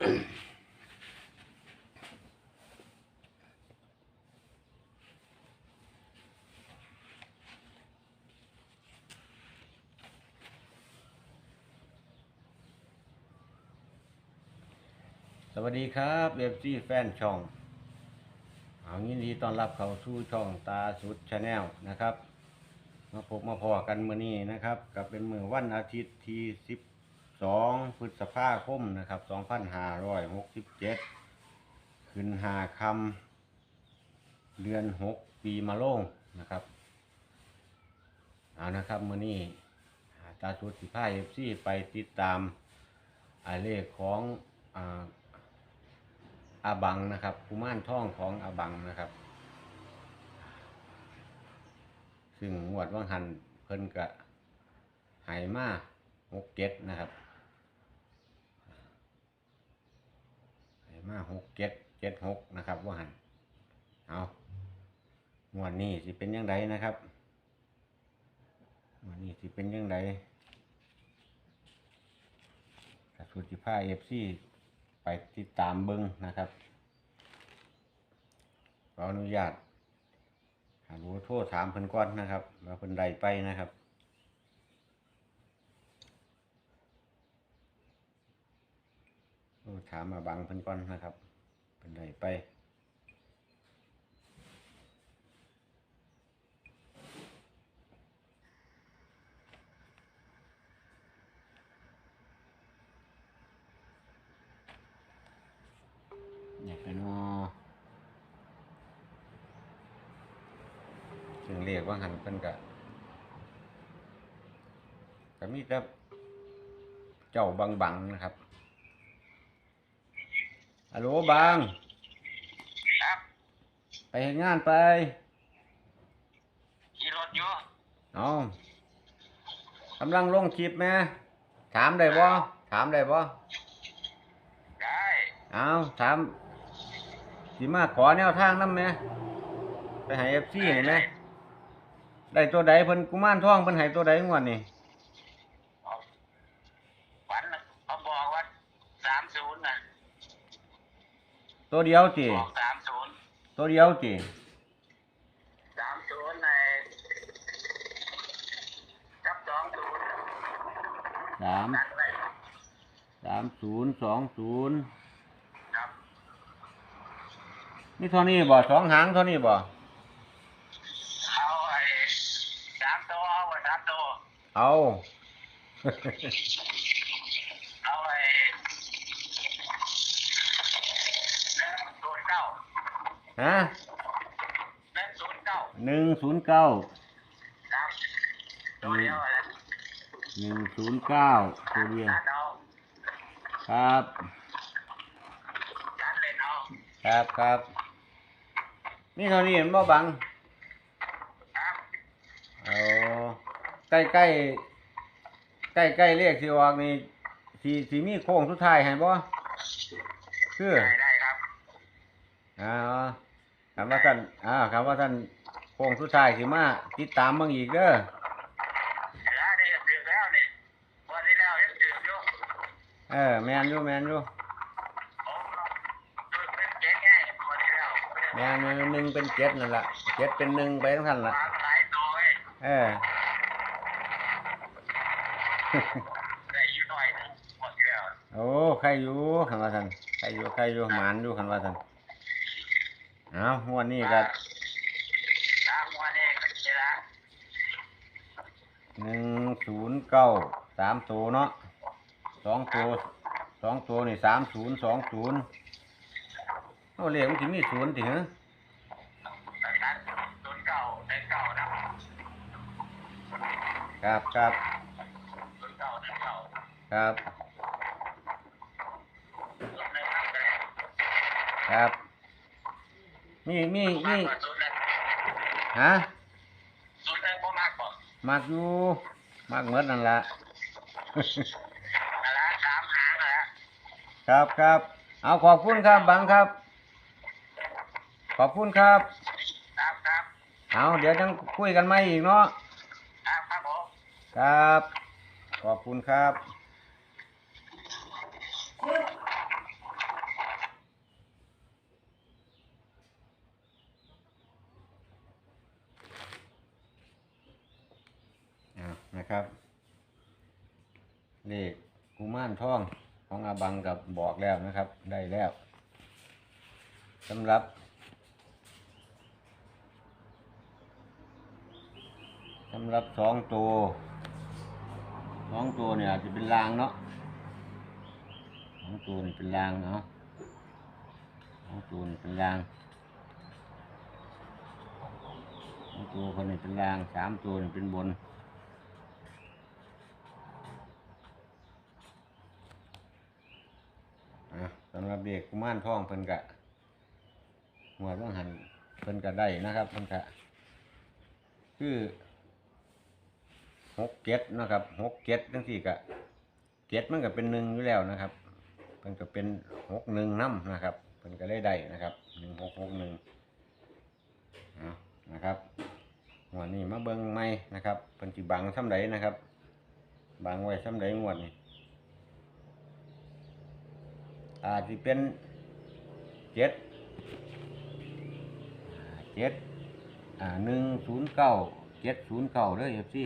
สวัสดีครับเอฟซีแฟนช่องเอายินดีต้อนรับเข้าสู่ช่องตาสุดชาแนลนะครับ มาพบมาพอกันมื้อนี้นะครับ กับเป็นมื้อวันอาทิตย์ที่ 12 พฤษภาคมนะครับ 2567 ขึ้นหาคำเดือน 6 ปีมะโรงนะครับเอานะครับมือนี้ตาสุดสิพาเอฟซีไปติดตามอาเลขของอาอาบังนะครับกุมารทองของอาบังนะครับ ซึ่งงวดว่างหันเพิ่นกะหายมาหกเจ็ดนะครับหาย มาหกเจ็ดเจ็ดหกนะครับ ว่าหันเอางวดนี้สิเป็นยังไงนะครับงวดนี้สิเป็นยังไงกับสุจิภาเอฟซีไปติดตามเบิ้งนะครับขออนุญาตหารู้โทษถามเพิ่นก่อนนะครับว่าเพิ่นใดไปนะครับ โทษถามมาบังเพิ่นก่อนนะครับเพิ่นใดไปอยากไปนอถึงเรียกว่าหันเพิ่นกะก็มีแต่เจ้าบังบังๆนะครับ ฮัลโหลบังครับไปเฮ็ดงานไปขี่รถอยู่เอากำลังลงคลิปแม่ถามได้บ่ถามได้บ่ได้เอาถามสิมาขอแนวทางนำแม่ไปให้ FC นี่แม่ได้ตัวใดเพิ่นกุมารทองเพิ่นให้ตัวใดงวดนี่ เอาฝันเขาบอกว่าสามศูนย์นะ ตัวเดียวจิบอกสามศูนย์ตัวเดียวจิสามศูนย์ในกับสองศูนย์สามนั่นเลยสามศูนย์สองศูนย์ครับนี่เท่านี้บ่สองหางเท่านี้บ่เอาไอ้สามตัวเอาไว้สามตัวเอาเอาไอ้หนึ่งศูนย์เก้า ฮะหนึ่งศูนย์เก้าหนึ่งศูนย์เก้าครับตัวเดียวอะไรหนึ่งศูนย์เก้าตัวเดียวจานเอาครับจานเล่นเอาครับครับนี่เท่านี้เห็นบ่บังครับเอาใกล้ใกล้ใกล้ใกล้เลขที่ออกนี่สีสีมีโค้งสุดท้ายให้บ่คือ ได้ได้ครับ อ่าคำว่าท่านอ่าคำว่าท่านโค้งสุดท้ายสิมาติดตามเบิ่งอีกเด้อแล้วนี่ถือแล้วนี่วันที่แล้วยังถืออยู่เออแมนอยู่แมนอยู่ผมถือเป็นเจ๊งไงวันที่แล้วแมนมันหนึ่งเป็นเจ็ดนั่นละเจ็ดเป็นหนึ่งไปทั้งทันละวางหลายตัวเว้ยเออได้อยู่หน่อยหนึงหมดแล้วโอ้ใครอยู่คันว่าท่านใครอยู่ใครอยู่หมานอยู่คันว่าท่านเอางวดนี้ก็ตามวันนี้ก็จะละหนึ่งศูนย์เก้าสามตัวเนาะสองตัวสองตัวนี่สามศูนย์สองศูนย์โอ้เลขมันถึมีศูนย์ถึงดังนั้นศูนย์เก้าได้เก้านะครับครับศูนย์เก้าได้เก้าครับ ศูนย์หนึ่งนับไปเลยครับ มีมีมีมากกว่าศูนย์หนึ่งฮะศูนย์หนึ่งบ่มากกว่ามักอยู่มักเหมือนนั่นละ นั่นละสามหางนั่นละครับครับ เอาขอบคุณครับบังครับ ขอบคุณครับ ครับครับเอาเดี๋ยวต้องคุยกันใหม่อีกเนาะ ครับครับผม ครับ ขอบคุณครับ ม่านท่องของอา บังกับบอกแล้วนะครับ ได้แล้วสำหรับสำหรับสองตัวสองตัวเนี่ยอาจจะเป็นรางเนาะสองตัวนี่เป็นรางเนาะสองตัวนี่เป็นรางสองตัวคนนี้เป็นรางสามตัวนี่เป็นบน อะ สำหรับเด็กกุมารทองเพิ่นกะหัวต้องหันเพิ่นกะได้นะครับเพิ่นกะคือหกเก็ดนะครับหกเก็ดทั้งสี่กะเก็ดมันก็เป็นหนึ่งอยู่แล้วนะครับเพิ่นก็เป็นหกหนึ่งน้ำนะครับเพิ่นก็ได้ได้นะครับหนึ่งหกหกหนึ่งนะครับหัวนี้มาเบิ่งไม่นะครับเพิ่นสิบังซ้ำใดนะครับบังไว้ซ้ำใดงวดนี้ อาจจะเป็นเจ็ดเจ็ดอ่าหนึ่งศูนย์เก้าเจ็ดศูนย์เก้าเลยเอฟซี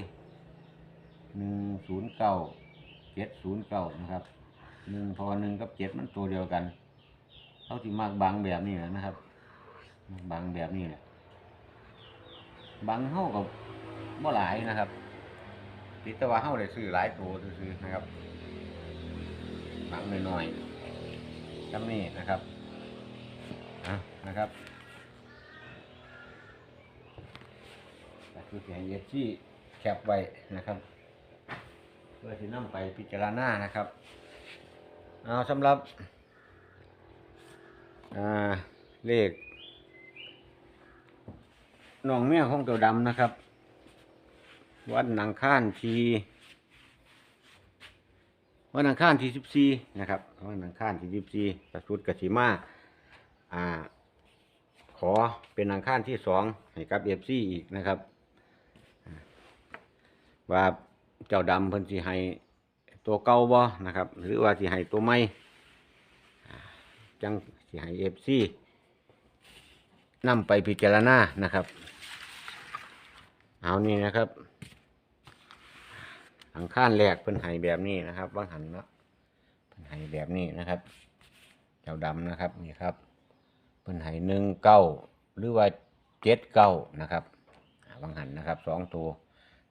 หนึ่งศูนย์เก้าเจ็ดศูนย์เก้านะครับหนึ่งพอหนึ่งกับเจ็ดมันตัวเดียวกันเขาที่มากบางแบบนี้แหละนะครับบางแบบนี้แหละบางเท่ากับบ่หลายนะครับติดต่ว่าเท่าได้ซื้อหลายตัวซื้อนะครับบางน้อยๆ จำนี่นะครับอะนะครับแต่คือเสียงเอฟซีแคปไว้นะครับเพื่อที่นำไปพิจารณานะครับเอาสำหรับเลขน้องเมียของตัวดำนะครับ วันหนังข้านที วันอังคารที่สิบสี่นะครับวันอังคารที่สิบสี่ตะสุดกสิมาอ่า ขอเป็นอังคารที่สองให้กับเอฟซีอีกนะครับ ว่าเจ้าดำเพิ่นสิให้ตัวเก่าบ่นะครับ หรือว่าสิให้ตัวใหม่จังสิให้เอฟซีนำไปพิจารณานะครับ เอานี่นะครับ อังคารแรกเพิ่นให้แบบนี้นะครับว่างหันเนาะเพิ่นให้แบบนี้นะครับเจ้าดำนะครับนี่ครับเพิ่นให้หนึ่งเก้าหรือว่าเจ็ดเก้านะครับว่างหันนะครับสองตัว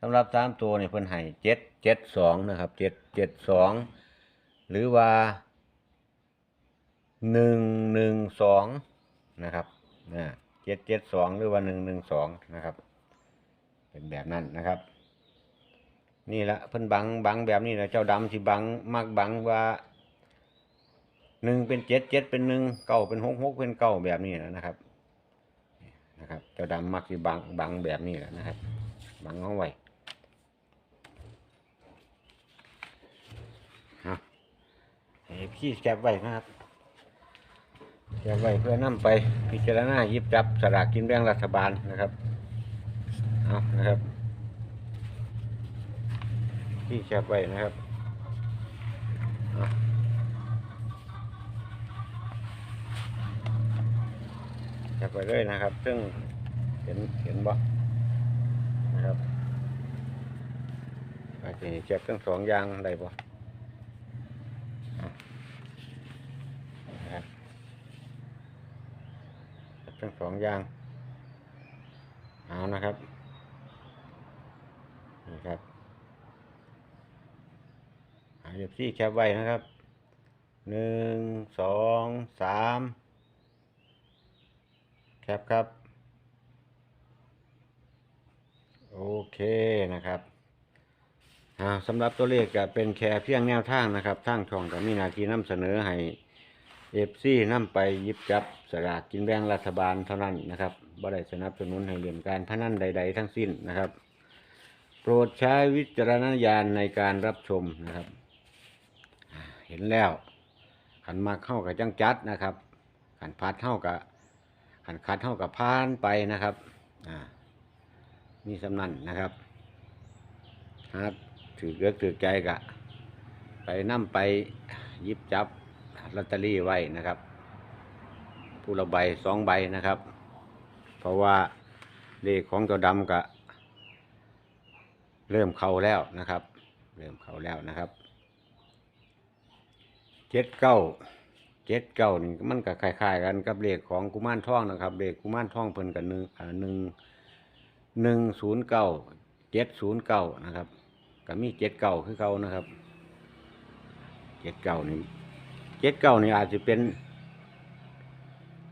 สำหรับสามตัวเนี่เพิ่นให้เจ็ดเจ็ดสองนะครับเจ็ดเจ็ดสองหรือว่าหนึ่งหนึ่งสองนะครับเจ็ดเจ็ดสองหรือว่าหนึ่งหนึ่งสองนะครับ เป็นแบบนั้นนะครับ นี่ละเพิ่นบังบังแบบนี้นะเจ้าดำสิบังมักบังว่าหนึ่งเป็นเจ็ดเจ็ดเป็นหนึ่งเก้าเป็นหกหกเป็นเก้าแบบนี้นะนะครับ นะครับ เจ้าดำมักสิบังบังแบบนี้แหละนะครับ บังเอาไว้เฮ้พี่แคบไว้นะครับแคบไว้เพื่อนำไปพิจารณาหยิบจับสลากกินแบ่งรัฐบาลนะครับ เอานะครับ ที่แคบไว้นะครับแคบไว้เลยนะครับ ซึ่งเห็นเห็นบ่นะครับอาจจะแคบทั้งสองอย่างได้บ่เอานะครับแคปทั้งสองอย่างเอานะครับนี่ครับ หา เรียบซี่แคปไว้นะครับหนึ่งสองสามแคปครับ โอเคนะครับอ่าสำหรับตัวเลขจะเป็นแค่เพียงแนวทางนะครับทางช่องก็มีหนาทีนำเสนอให้เอฟซีนำไปยิบจับสลากกินแบ่งรัฐบาลเท่านั้นนะครับบ่ได้สนับสนุนให้เรียนการพนันใด ๆ ทั้งสิ้นนะครับ โปรดใช้วิจารณญาณในการรับชมนะครับ เห็นแล้วขันมากเข้ากับจังจัดนะครับขันพัดเข้ากับขันคัดเข้ากับพานไปนะครับอ่ามีสำนันนะครับฮะถือเลือกถือใจกะ ไปนั่มไปยิบจับลอตเตอรี่ไว้นะครับ ผู้ละใบสองใบนะครับ เพราะว่าเลขของเจ้าดำกะ เริ่มเข้าแล้วนะครับ เริ่มเข้าแล้วนะครับ เจ็ดเก้าเจ็ดเก้านี่มันก็คล้ายๆกันกับเลขของกุมารทองนะครับเลขกุมารทองเพิ่นกับหนึ่งหนึ่งหนึ่งศูนย์เก้าเจ็ดศูนย์เก้านะครับก็มีเจ็ดเก้าคือเก้านะครับเจ็ดเก้านี่เจ็ดเก้านี่อาจจะเป็น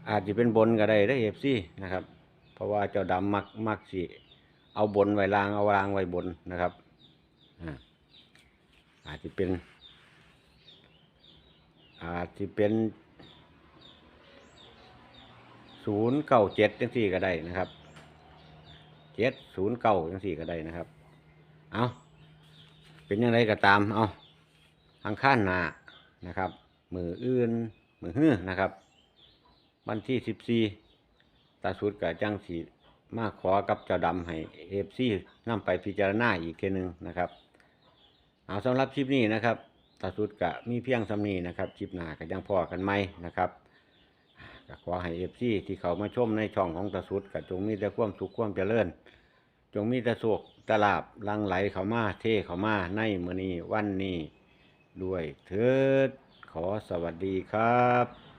อาจจะเป็นบนก็ได้ได้เอฟซีนะครับ เพราะว่าเจ้าดำมักมักสิเอาบนไว้ลางเอาลางไว้บนนะครับอาจจะเป็น อาจจะเป็นศูนย์เก้าเจ็ดจังสี่ก็ได้นะครับเจ็ดศูนย์เก้าจังสี่ก็ได้นะครับ เอาเป็นยังไงก็ตาม เอาทางข้านหนานะครับ มืออื่น มือฮื้อนะครับ วันที่สิบสี่ตาสุดกับจังสีมาขอกับเจ้าดำให้เอฟซีนำไปพิจารณาอีกทีหนึ่งนะครับ เอาสำหรับคลิปนี้นะครับ ตาสุดกะมีเพียงสำนีนะครับคลิปหน้าก็ยังพอกันไหมนะครับก็ขอให้เอฟซีที่เขามาชมในช่องของตาสุดกะจงมีแต่ความสุขความเจริญ จงมีแต่สุขตลาบลังไหลเขามาเทเขามาในมือนี้วันนี้ด้วยเถิดขอสวัสดีครับ